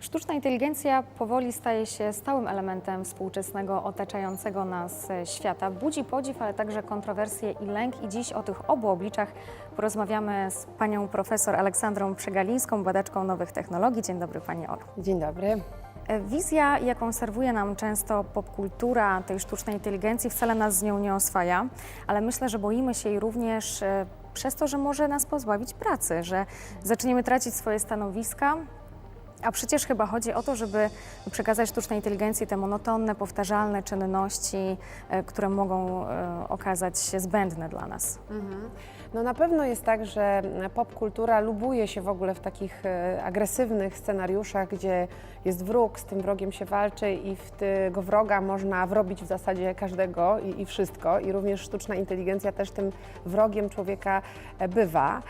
Sztuczna inteligencja powoli staje się stałym elementem współczesnego otaczającego nas świata. Budzi podziw, ale także kontrowersje i lęk. I dziś o tych obu obliczach porozmawiamy z panią profesor Aleksandrą Przegalińską, badaczką nowych technologii. Dzień dobry pani Olu. Dzień dobry. Wizja, jaką serwuje nam często popkultura tej sztucznej inteligencji, wcale nas z nią nie oswaja, ale myślę, że boimy się jej również e, przez to, że może nas pozbawić pracy, że zaczniemy tracić swoje stanowiska. A przecież chyba chodzi o to, żeby przekazać sztucznej inteligencji te monotonne, powtarzalne czynności, e, które mogą e, okazać się zbędne dla nas. No na pewno jest tak, że popkultura lubuje się w ogóle w takich e, agresywnych scenariuszach, gdzie jest wróg, z tym wrogiem się walczy i w tego wroga można wrobić w zasadzie każdego i, i wszystko. I również sztuczna inteligencja też tym wrogiem człowieka bywa.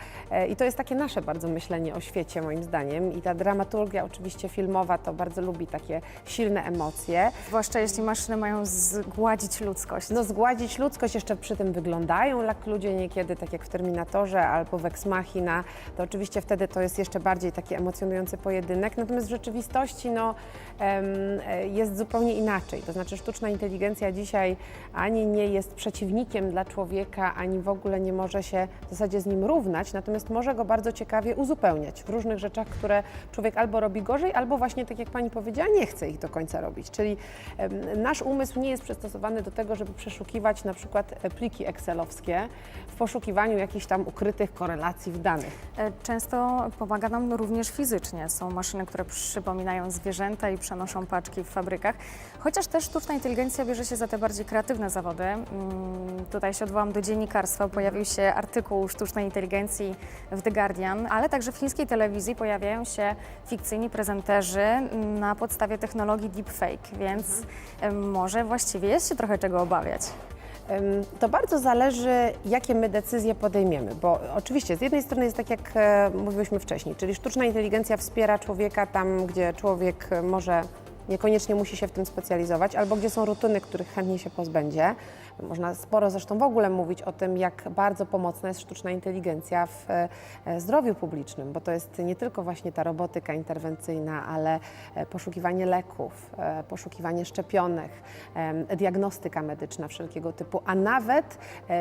I to jest takie nasze bardzo myślenie o świecie moim zdaniem. I ta dramaturgia oczywiście filmowa to bardzo lubi takie silne emocje. Zwłaszcza jeśli maszyny mają zgładzić ludzkość. No zgładzić ludzkość, jeszcze przy tym wyglądają jak ludzie niekiedy, tak jak w Terminatorze albo w Ex Machina, to oczywiście wtedy to jest jeszcze bardziej taki emocjonujący pojedynek, natomiast w rzeczywistości no, e, jest zupełnie inaczej, to znaczy sztuczna inteligencja dzisiaj ani nie jest przeciwnikiem dla człowieka, ani w ogóle nie może się w zasadzie z nim równać, natomiast może go bardzo ciekawie uzupełniać w różnych rzeczach, które człowiek albo robi gorzej, albo właśnie tak jak Pani powiedziała, nie chce ich do końca robić, czyli nasz umysł nie jest przystosowany do tego, żeby przeszukiwać na przykład e, pliki excelowskie w poszukiwaniu jakichś tam ukrytych korelacji w danych. E, Często pomaga nam również fizycznie. Są maszyny, które przypominają zwierzęta i przenoszą paczki w fabrykach. Chociaż też sztuczna inteligencja bierze się za te bardziej kreatywne zawody. Mm, Tutaj się odwołam do dziennikarstwa. Pojawił się artykuł sztucznej inteligencji w The Guardian, ale także w chińskiej telewizji pojawiają się prezenterzy na podstawie technologii deepfake, więc może właściwie jest się trochę czego obawiać. To bardzo zależy, jakie my decyzje podejmiemy, bo oczywiście z jednej strony jest tak, jak e, mówiłyśmy wcześniej, czyli sztuczna inteligencja wspiera człowieka tam, gdzie człowiek e, może niekoniecznie musi się w tym specjalizować, albo gdzie są rutyny, których chętnie się pozbędzie. Można sporo zresztą w ogóle mówić o tym, jak bardzo pomocna jest sztuczna inteligencja w e, zdrowiu publicznym, bo to jest nie tylko właśnie ta robotyka interwencyjna, ale e, poszukiwanie leków, e, poszukiwanie szczepionek, diagnostyka medyczna wszelkiego typu, a nawet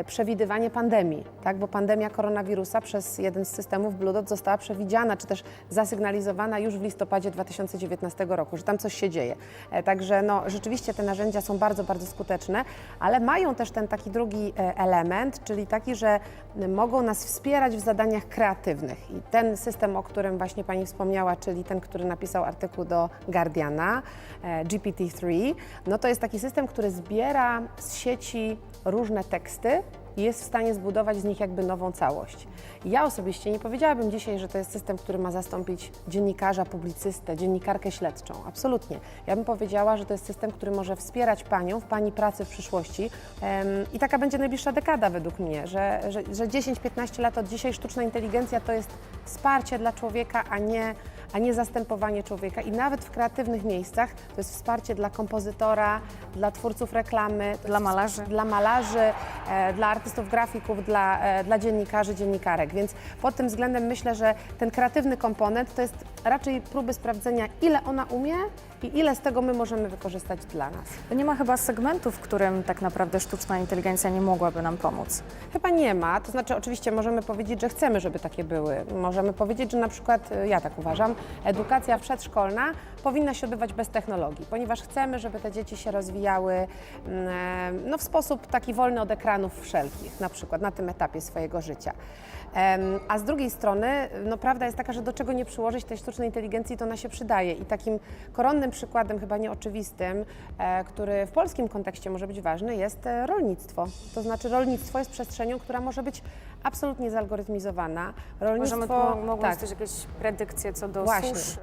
przewidywanie pandemii, tak? bo pandemia koronawirusa przez jeden z systemów Blue Dot została przewidziana, czy też zasygnalizowana już w listopadzie 2019 roku, że tam coś się dzieje. Także no, rzeczywiście te narzędzia są bardzo, bardzo skuteczne, ale mają też ten taki drugi e, element, czyli taki, że mogą nas wspierać w zadaniach kreatywnych. I ten system, o którym właśnie Pani wspomniała, czyli ten, który napisał artykuł do Guardiana, e, GPT-3, no to jest taki system, który zbiera z sieci różne teksty jest w stanie zbudować z nich jakby nową całość. Ja osobiście nie powiedziałabym dzisiaj, że to jest system, który ma zastąpić dziennikarza, publicystę, dziennikarkę śledczą. Absolutnie. Ja bym powiedziała, że to jest system, który może wspierać Panią w Pani pracy w przyszłości i taka będzie najbliższa dekada według mnie, że, że, że 10-15 lat od dzisiaj sztuczna inteligencja to jest wsparcie dla człowieka, a nie, a nie zastępowanie człowieka i nawet w kreatywnych miejscach to jest wsparcie dla kompozytora, dla twórców reklamy, Dla malarzy. dla malarzy, e, dla artystów grafików, dla, e, dla dziennikarzy, dziennikarek. Więc pod tym względem myślę, że ten kreatywny komponent to jest raczej próby sprawdzenia, ile ona umie i ile z tego my możemy wykorzystać dla nas. Nie ma chyba segmentu, w którym tak naprawdę sztuczna inteligencja nie mogłaby nam pomóc. Chyba nie ma, to znaczy oczywiście możemy powiedzieć, że chcemy, żeby takie były. Możemy powiedzieć, że na przykład, y, ja tak uważam, edukacja przedszkolna powinna się odbywać bez technologii, ponieważ chcemy, żeby te dzieci się rozwijały mm, e, no, w sposób taki wolny od ekranów wszelkich, na przykład na tym etapie swojego życia. A z drugiej strony, no prawda jest taka, że do czego nie przyłożyć tej sztucznej inteligencji, to ona się przydaje. I takim koronnym przykładem, chyba nieoczywistym, e, który w polskim kontekście może być ważny, jest e, rolnictwo. To znaczy rolnictwo jest przestrzenią, która może być absolutnie zalgorytmizowana. Rolnictwo, Możemy, mo- mogą tak, jakieś predykcje co do Właśnie. susz,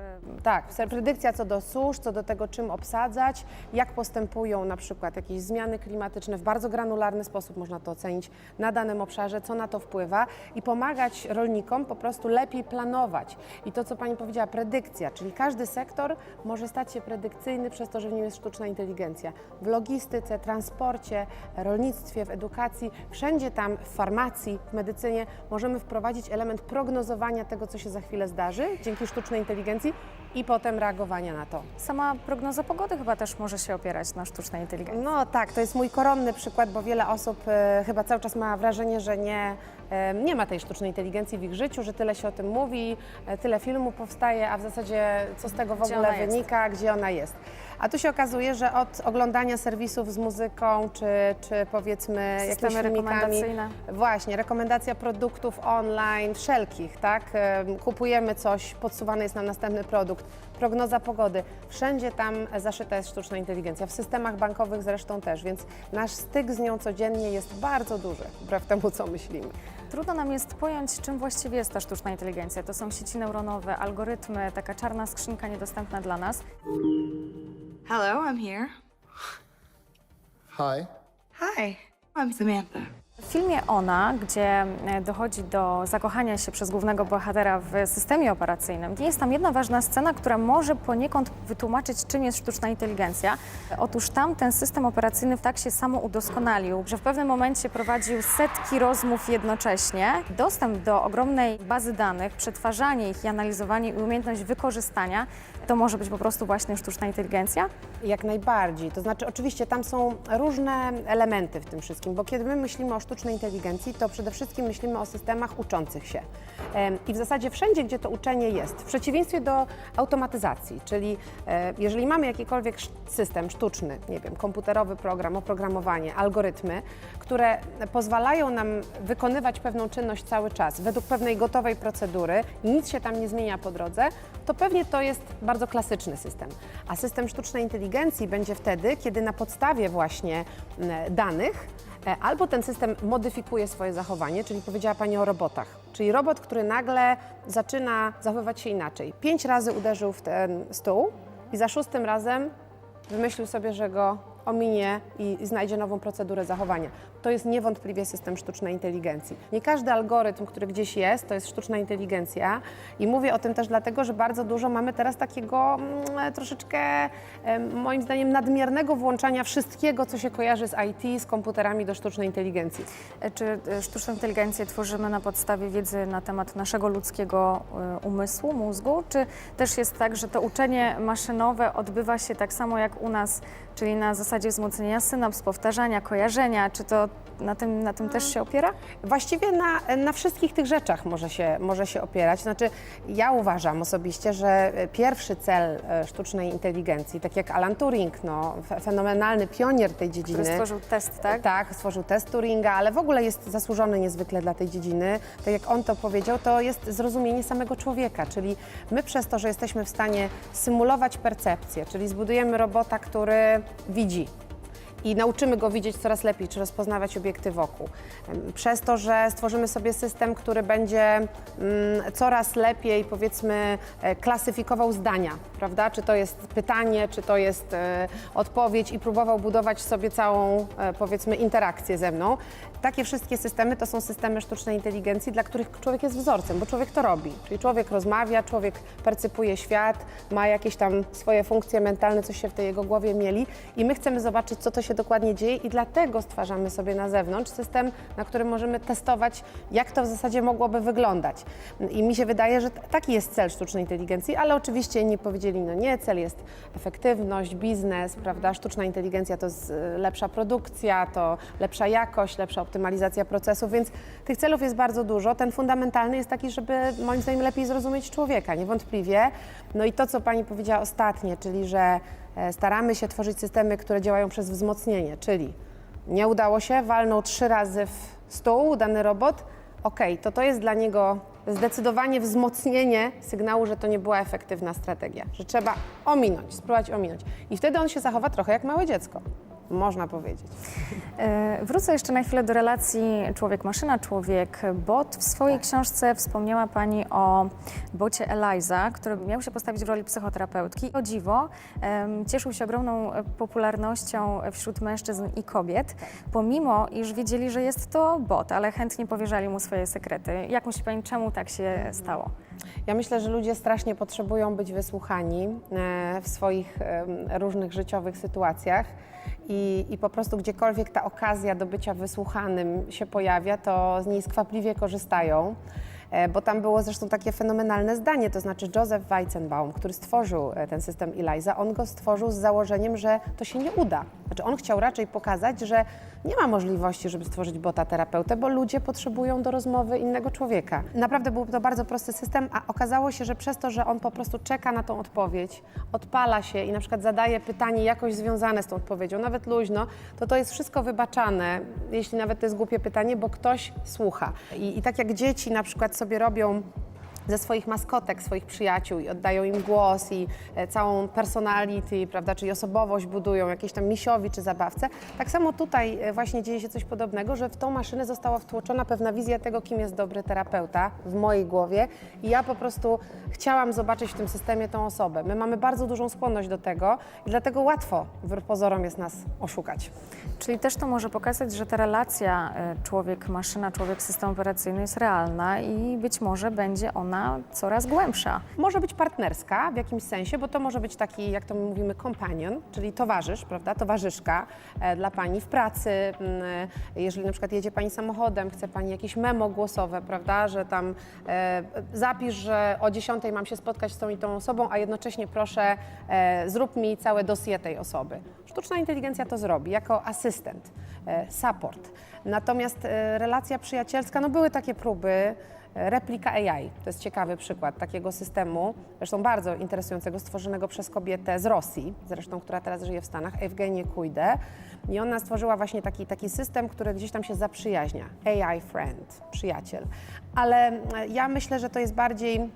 Tak, predykcja co do susz, co do tego, czym obsadzać, jak postępują na przykład jakieś zmiany klimatyczne. W bardzo granularny sposób można to ocenić na danym obszarze, co na to wpływa i pomagać rolnikom po prostu lepiej planować. I to, co Pani powiedziała, predykcja, czyli każdy sektor może stać się predykcyjny przez to, że w nim jest sztuczna inteligencja. W logistyce, transporcie, rolnictwie, w edukacji, wszędzie tam, w farmacji, w medycynie możemy wprowadzić element prognozowania tego, co się za chwilę zdarzy dzięki sztucznej inteligencji i potem reagowania na to. Sama prognoza pogody chyba też może się opierać na sztucznej inteligencji. No tak, to jest mój koronny przykład, bo wiele osób e, chyba cały czas ma wrażenie, że nie, nie ma tej sztucznej inteligencji w ich życiu, że tyle się o tym mówi, e, tyle filmów powstaje, a w zasadzie co z tego w Gdzie ogóle ona jest? wynika, gdzie ona jest. A tu się okazuje, że od oglądania serwisów z muzyką, czy, czy powiedzmy jakimiś filmikami. Właśnie, rekomendacja produktów online, wszelkich, tak? Em, Kupujemy coś, podsuwany jest nam następny produkt, prognoza pogody. Wszędzie tam zaszyta jest sztuczna inteligencja, w systemach bankowych zresztą też, więc nasz styk z nią codziennie jest bardzo duży, wbrew temu, co myślimy. Trudno nam jest pojąć, czym właściwie jest ta sztuczna inteligencja. To są sieci neuronowe, algorytmy, taka czarna skrzynka niedostępna dla nas. Hello, I'm here. Hi. Hi, I'm Samantha. Filmie Ona, gdzie e, dochodzi do zakochania się przez głównego bohatera w systemie operacyjnym, jest tam jedna ważna scena, która może poniekąd wytłumaczyć, czym jest sztuczna inteligencja. Otóż tam ten system operacyjny tak się samo udoskonalił, że w pewnym momencie prowadził setki rozmów jednocześnie. Dostęp do ogromnej bazy danych, przetwarzanie ich i analizowanie i umiejętność wykorzystania to może być po prostu właśnie sztuczna inteligencja. Jak najbardziej. To znaczy, oczywiście tam są różne elementy w tym wszystkim, bo kiedy my myślimy o sztucznej inteligencji, to przede wszystkim myślimy o systemach uczących się. I w zasadzie wszędzie, gdzie to uczenie jest, w przeciwieństwie do automatyzacji, czyli e, jeżeli mamy jakikolwiek system sztuczny, nie wiem, komputerowy program, oprogramowanie, algorytmy, które pozwalają nam wykonywać pewną czynność cały czas według pewnej gotowej procedury i nic się tam nie zmienia po drodze, to pewnie to jest bardzo klasyczny system. A system sztucznej inteligencji będzie wtedy, kiedy na podstawie właśnie danych albo ten system modyfikuje swoje zachowanie, czyli powiedziała Pani o robotach, czyli robot, który nagle zaczyna zachowywać się inaczej. Pięć razy uderzył w ten stół i za szóstym razem wymyślił sobie, że go ominie i, znajdzie nową procedurę zachowania. To jest niewątpliwie system sztucznej inteligencji. Nie każdy algorytm, który gdzieś jest, to jest sztuczna inteligencja i mówię o tym też dlatego, że bardzo dużo mamy teraz takiego mm, troszeczkę em, moim zdaniem nadmiernego włączania wszystkiego, co się kojarzy z IT, z komputerami do sztucznej inteligencji. E, Czy e, sztuczną inteligencję tworzymy na podstawie wiedzy na temat naszego ludzkiego e, umysłu, mózgu? Czy też jest tak, że to uczenie maszynowe odbywa się tak samo jak u nas, czyli na zasadzie wzmocnienia synaps, powtarzania, kojarzenia? Czy to na tym, na tym też się opiera? Właściwie na, na wszystkich tych rzeczach może się, może się opierać. Znaczy, ja uważam osobiście, że pierwszy cel e, sztucznej inteligencji, tak jak Alan Turing, no, fe- fenomenalny pionier tej dziedziny. Który stworzył test, tak? Tak, stworzył test Turinga, ale w ogóle jest zasłużony niezwykle dla tej dziedziny. Tak jak on to powiedział, to jest zrozumienie samego człowieka, czyli my przez to, że jesteśmy w stanie symulować percepcję, czyli zbudujemy robota, który Vidi. I nauczymy go widzieć coraz lepiej, czy rozpoznawać obiekty wokół. Przez to, że stworzymy sobie system, który będzie mm, coraz lepiej, powiedzmy, e, klasyfikował zdania, prawda? Czy to jest pytanie, czy to jest e, odpowiedź i próbował budować sobie całą, e, powiedzmy, interakcję ze mną. Takie wszystkie systemy to są systemy sztucznej inteligencji, dla których człowiek jest wzorcem, bo człowiek to robi. Czyli człowiek rozmawia, człowiek percypuje świat, ma jakieś tam swoje funkcje mentalne, coś się w tej jego głowie mieli i my chcemy zobaczyć, co to się dokładnie dzieje i dlatego stwarzamy sobie na zewnątrz system, na którym możemy testować, jak to w zasadzie mogłoby wyglądać. I mi się wydaje, że taki jest cel sztucznej inteligencji, ale oczywiście inni powiedzieli, no nie, cel jest efektywność, biznes, prawda, sztuczna inteligencja to lepsza produkcja, to lepsza jakość, lepsza optymalizacja procesów, więc tych celów jest bardzo dużo. Ten fundamentalny jest taki, żeby moim zdaniem lepiej zrozumieć człowieka, niewątpliwie. No i to, co Pani powiedziała ostatnie, czyli że staramy się tworzyć systemy, które działają przez wzmocnienie, czyli nie udało się, walnął trzy razy w stół dany robot, okej, to to jest dla niego zdecydowanie wzmocnienie sygnału, że to nie była efektywna strategia, że trzeba ominąć, spróbować ominąć. I wtedy on się zachowa trochę jak małe dziecko. Można powiedzieć. E, Wrócę jeszcze na chwilę do relacji człowiek-maszyna, człowiek-bot. W swojej książce wspomniała Pani o bocie Eliza, który miał się postawić w roli psychoterapeutki. O dziwo, cieszył się ogromną popularnością wśród mężczyzn i kobiet, pomimo iż wiedzieli, że jest to bot, ale chętnie powierzali mu swoje sekrety. Jak myśli Pani, czemu tak się stało? Ja myślę, że ludzie strasznie potrzebują być wysłuchani e, w swoich różnych życiowych sytuacjach. I, I po prostu gdziekolwiek ta okazja do bycia wysłuchanym się pojawia, to z niej skwapliwie korzystają. E, Bo tam było zresztą takie fenomenalne zdanie, to znaczy Joseph Weizenbaum, który stworzył e, ten system ELIZA, on go stworzył z założeniem, że to się nie uda. Znaczy on chciał raczej pokazać, że nie ma możliwości, żeby stworzyć bota terapeutę, bo ludzie potrzebują do rozmowy innego człowieka. Naprawdę był to bardzo prosty system, a okazało się, że przez to, że on po prostu czeka na tą odpowiedź, odpala się i na przykład zadaje pytanie jakoś związane z tą odpowiedzią, nawet luźno, to to jest wszystko wybaczane, jeśli nawet to jest głupie pytanie, bo ktoś słucha. I, i tak jak dzieci na przykład sobie robią ze swoich maskotek, swoich przyjaciół i oddają im głos i e, całą personality, prawda, czyli osobowość budują, jakieś tam misiowi czy zabawce. Tak samo tutaj e, właśnie dzieje się coś podobnego, że w tą maszynę została wtłoczona pewna wizja tego, kim jest dobry terapeuta w mojej głowie i ja po prostu chciałam zobaczyć w tym systemie tą osobę. My mamy bardzo dużą skłonność do tego i dlatego łatwo wbrew pozorom jest nas oszukać. Czyli też to może pokazać, że ta relacja e, człowiek-maszyna, człowiek-system operacyjny jest realna i być może będzie ona coraz głębsza. Może być partnerska w jakimś sensie, bo to może być taki, jak to my mówimy, companion, czyli towarzysz, prawda, towarzyszka e, dla Pani w pracy. mm, e, Jeżeli na przykład jedzie Pani samochodem, chce Pani jakieś memo głosowe, prawda, że tam e, zapisz, że o 10 mam się spotkać z tą i tą osobą, a jednocześnie proszę zrób mi całe dossier tej osoby. Sztuczna inteligencja to zrobi jako asystent, support. Natomiast e, relacja przyjacielska, no były takie próby, Replika AI to jest ciekawy przykład takiego systemu, zresztą bardzo interesującego, stworzonego przez kobietę z Rosji, zresztą, która teraz żyje w Stanach, Ewgenię Kujdę. I ona stworzyła właśnie taki, taki system, który gdzieś tam się zaprzyjaźnia. AI friend, przyjaciel. Ale e, ja myślę, że to jest bardziej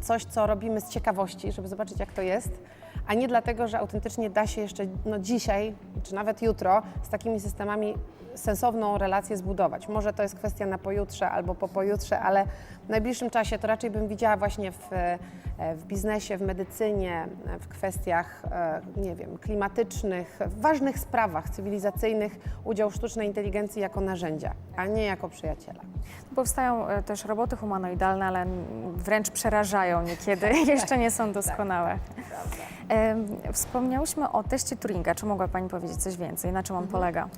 coś, co robimy z ciekawości, żeby zobaczyć, jak to jest, a nie dlatego, że autentycznie da się jeszcze no, dzisiaj, czy nawet jutro z takimi systemami sensowną relację zbudować. Może to jest kwestia na pojutrze albo po pojutrze, ale w najbliższym czasie to raczej bym widziała właśnie w, e, w biznesie, w medycynie, e, w kwestiach, e, nie wiem, klimatycznych, w ważnych sprawach cywilizacyjnych udział sztucznej inteligencji jako narzędzia, a nie jako przyjaciela. Powstają też roboty humanoidalne, ale wręcz przerażają niekiedy, jeszcze nie są doskonałe. Em, Wspomniałyśmy o teście Turinga. Czy mogła Pani powiedzieć coś więcej? Na czym on polega?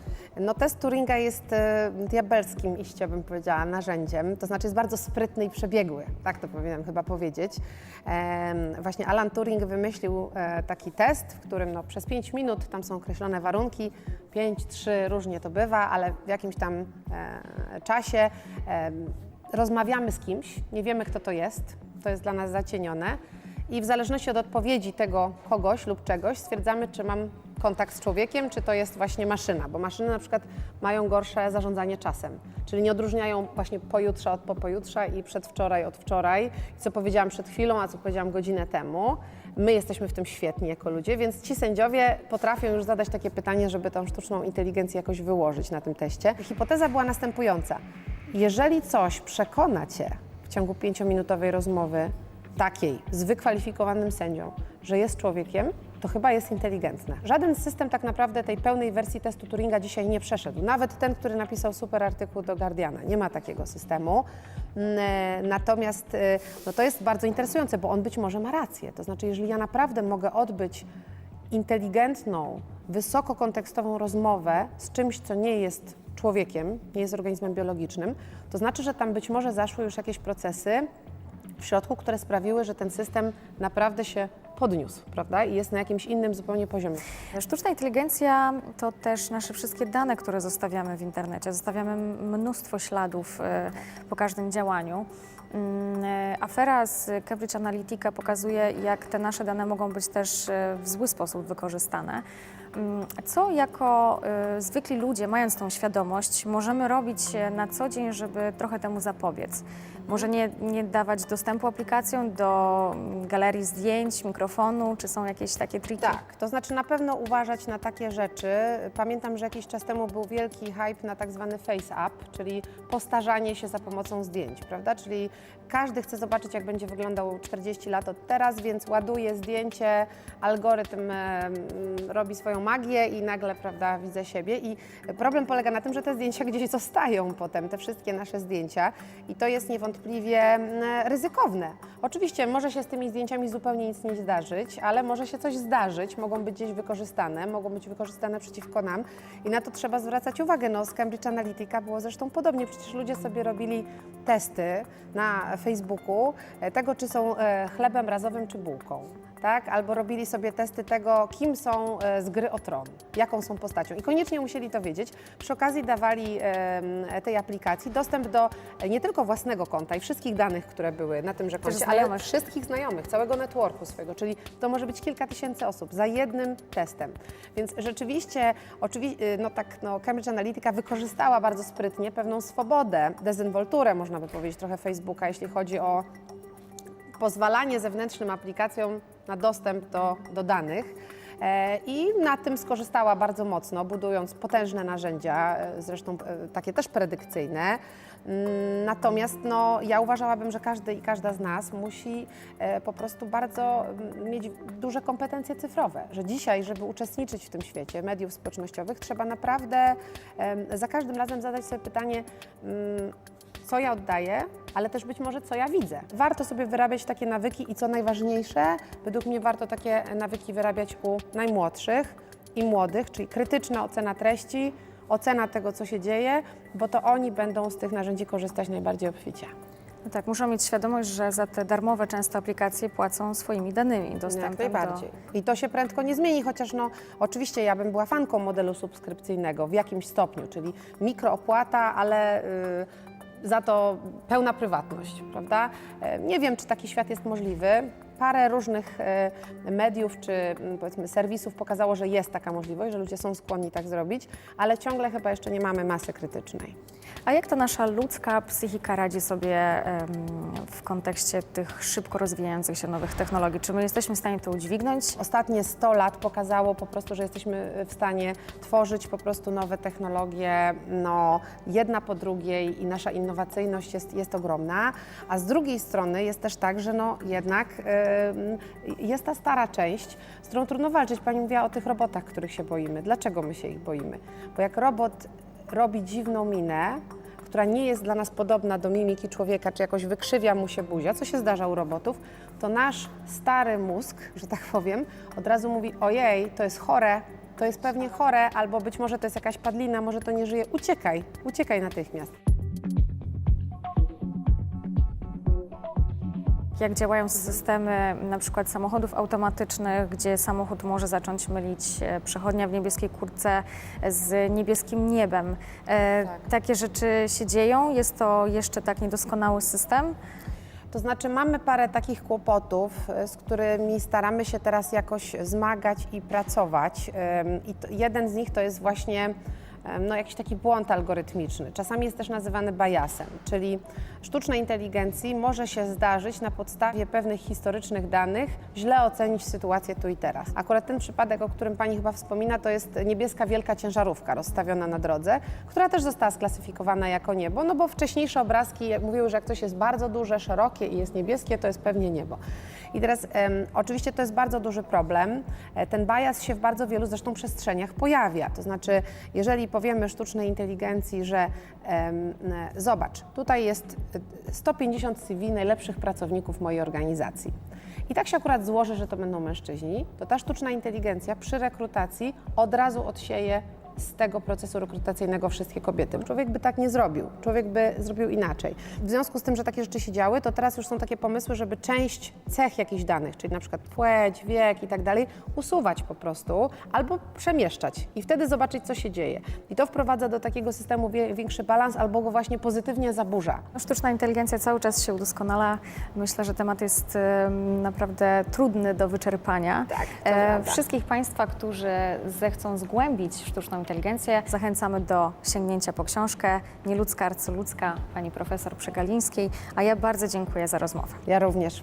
No test Turinga jest e, diabelskim iście, bym powiedziała, narzędziem, to znaczy jest bardzo sprytny i przebiegły, tak to powinnam chyba powiedzieć. Właśnie Alan Turing wymyślił e, taki test, w którym no, przez 5 minut, tam są określone warunki, 5, 3, różnie to bywa, ale w jakimś tam e, czasie rozmawiamy z kimś, nie wiemy kto to jest, to jest dla nas zacienione i w zależności od odpowiedzi tego kogoś lub czegoś stwierdzamy, czy mam kontakt z człowiekiem, czy to jest właśnie maszyna, bo maszyny na przykład mają gorsze zarządzanie czasem, czyli nie odróżniają właśnie pojutrze od po pojutrze i przedwczoraj od wczoraj, co powiedziałam przed chwilą, a co powiedziałam godzinę temu. My jesteśmy w tym świetni jako ludzie, więc ci sędziowie potrafią już zadać takie pytanie, żeby tą sztuczną inteligencję jakoś wyłożyć na tym teście. Hipoteza była następująca. Jeżeli coś przekona cię w ciągu pięciominutowej rozmowy, takiej z wykwalifikowanym sędzią, że jest człowiekiem, to chyba jest inteligentne. Żaden system tak naprawdę tej pełnej wersji testu Turinga dzisiaj nie przeszedł. Nawet ten, który napisał super artykuł do Guardiana. Nie ma takiego systemu. Mm, e, Natomiast e, no to jest bardzo interesujące, bo on być może ma rację. To znaczy, jeżeli ja naprawdę mogę odbyć inteligentną, wysoko kontekstową rozmowę z czymś, co nie jest człowiekiem, nie jest organizmem biologicznym, to znaczy, że tam być może zaszły już jakieś procesy w środku, które sprawiły, że ten system naprawdę się podniósł, prawda? I jest na jakimś innym zupełnie poziomie. Sztuczna inteligencja to też nasze wszystkie dane, które zostawiamy w internecie. Zostawiamy mnóstwo śladów e, po każdym działaniu. Mm, e, Afera z Cambridge Analytica pokazuje, jak te nasze dane mogą być też e, w zły sposób wykorzystane. Mm, Co jako y, zwykli ludzie, mając tą świadomość, możemy robić e, na co dzień, żeby trochę temu zapobiec? Może nie, nie dawać dostępu aplikacjom do mm, galerii zdjęć, mikrofonu, czy są jakieś takie triki? Tak, to znaczy na pewno uważać na takie rzeczy. Pamiętam, że jakiś czas temu był wielki hype na tak zwany face up, czyli postarzanie się za pomocą zdjęć, prawda? Czyli każdy chce zobaczyć, jak będzie wyglądał 40 lat od teraz, więc ładuje zdjęcie, algorytm robi swoją magię i nagle, prawda, widzę siebie. I problem polega na tym, że te zdjęcia gdzieś zostają potem, te wszystkie nasze zdjęcia i to jest niewątpliwie mm, ryzykowne. Oczywiście może się z tymi zdjęciami zupełnie nic nie zdarzyć, ale może się coś zdarzyć, mogą być gdzieś wykorzystane, mogą być wykorzystane przeciwko nam i na to trzeba zwracać uwagę. No, z Cambridge Analytica było zresztą podobnie, przecież ludzie sobie robili testy na Facebooku e, tego, czy są e, chlebem razowym czy bułką. Tak? Albo robili sobie testy tego, kim są e, z gry o tron, jaką są postacią. I koniecznie musieli to wiedzieć. Przy okazji dawali tej aplikacji dostęp do e, nie tylko własnego konta i wszystkich danych, które były na tymże koncie, ale wszystkich znajomych, całego networku swojego, czyli to może być kilka tysięcy osób za jednym testem. Więc rzeczywiście, oczywi- no tak, no, Cambridge Analytica wykorzystała bardzo sprytnie pewną swobodę, dezynwolturę, można by powiedzieć, trochę Facebooka, jeśli chodzi o pozwalanie zewnętrznym aplikacjom na dostęp do, do danych. E, I na tym skorzystała bardzo mocno, budując potężne narzędzia, e, zresztą e, takie też predykcyjne. Mm, Natomiast no, ja uważałabym, że każdy i każda z nas musi po prostu bardzo mm, mieć duże kompetencje cyfrowe. Że dzisiaj, żeby uczestniczyć w tym świecie mediów społecznościowych, trzeba naprawdę za każdym razem zadać sobie pytanie, mm, co ja oddaję, ale też być może co ja widzę. Warto sobie wyrabiać takie nawyki i co najważniejsze, według mnie warto takie nawyki wyrabiać u najmłodszych i młodych, czyli krytyczna ocena treści, ocena tego, co się dzieje, bo to oni będą z tych narzędzi korzystać najbardziej obficie. No tak, muszą mieć świadomość, że za te darmowe często aplikacje płacą swoimi danymi, Jak dostępem najbardziej. do... I to się prędko nie zmieni, chociaż no, oczywiście ja bym była fanką modelu subskrypcyjnego w jakimś stopniu, czyli mikroopłata, ale y, za to pełna prywatność, prawda? E, Nie wiem, czy taki świat jest możliwy. Parę różnych e, mediów czy mm, powiedzmy serwisów pokazało, że jest taka możliwość, że ludzie są skłonni tak zrobić, ale ciągle chyba jeszcze nie mamy masy krytycznej. A jak ta nasza ludzka psychika radzi sobie w kontekście tych szybko rozwijających się nowych technologii? Czy my jesteśmy w stanie to udźwignąć? Ostatnie 100 lat pokazało po prostu, że jesteśmy w stanie tworzyć po prostu nowe technologie, no, jedna po drugiej i nasza innowacyjność jest, jest ogromna, a z drugiej strony jest też tak, że no, jednak jest ta stara część, z którą trudno walczyć. Pani mówiła o tych robotach, których się boimy. Dlaczego my się ich boimy? Bo jak robot robi dziwną minę, która nie jest dla nas podobna do mimiki człowieka, czy jakoś wykrzywia mu się buzia, co się zdarza u robotów, to nasz stary mózg, że tak powiem, od razu mówi: Ojej, to jest chore, to jest pewnie chore, albo być może to jest jakaś padlina, może to nie żyje. Uciekaj, uciekaj natychmiast. Jak działają systemy na przykład samochodów automatycznych, gdzie samochód może zacząć mylić e, przechodnia w niebieskiej kurtce z niebieskim niebem. E, Takie rzeczy się dzieją? Jest to jeszcze tak niedoskonały system? To znaczy, mamy parę takich kłopotów, e, z którymi staramy się teraz jakoś zmagać i pracować. I jeden z nich to jest właśnie no, jakiś taki błąd algorytmiczny. Czasami jest też nazywany biasem, czyli sztucznej inteligencji może się zdarzyć na podstawie pewnych historycznych danych źle ocenić sytuację tu i teraz. Akurat ten przypadek, o którym Pani chyba wspomina, to jest niebieska wielka ciężarówka rozstawiona na drodze, która też została sklasyfikowana jako niebo, no bo wcześniejsze obrazki mówiły, że jak coś jest bardzo duże, szerokie i jest niebieskie, to jest pewnie niebo. I teraz em, oczywiście to jest bardzo duży problem. E, Ten bias się w bardzo wielu zresztą przestrzeniach pojawia. To znaczy, jeżeli powiemy sztucznej inteligencji, że e, zobacz, tutaj jest e, 150 CV najlepszych pracowników mojej organizacji. I tak się akurat złoży, że to będą mężczyźni, to ta sztuczna inteligencja przy rekrutacji od razu odsieje z tego procesu rekrutacyjnego wszystkie kobiety. Człowiek by tak nie zrobił, człowiek by zrobił inaczej. W związku z tym, że takie rzeczy się działy, to teraz już są takie pomysły, żeby część cech jakichś danych, czyli na przykład płeć, wiek i tak dalej, usuwać po prostu albo przemieszczać i wtedy zobaczyć, co się dzieje. I to wprowadza do takiego systemu większy balans albo go właśnie pozytywnie zaburza. No, Sztuczna inteligencja cały czas się udoskonala. Myślę, że temat jest naprawdę trudny do wyczerpania. Tak, E, wszystkich Państwa, którzy zechcą zgłębić sztuczną inteligencję, zachęcamy do sięgnięcia po książkę Nieludzka, arcyludzka pani profesor Przegalińskiej, a ja bardzo dziękuję za rozmowę. Ja również.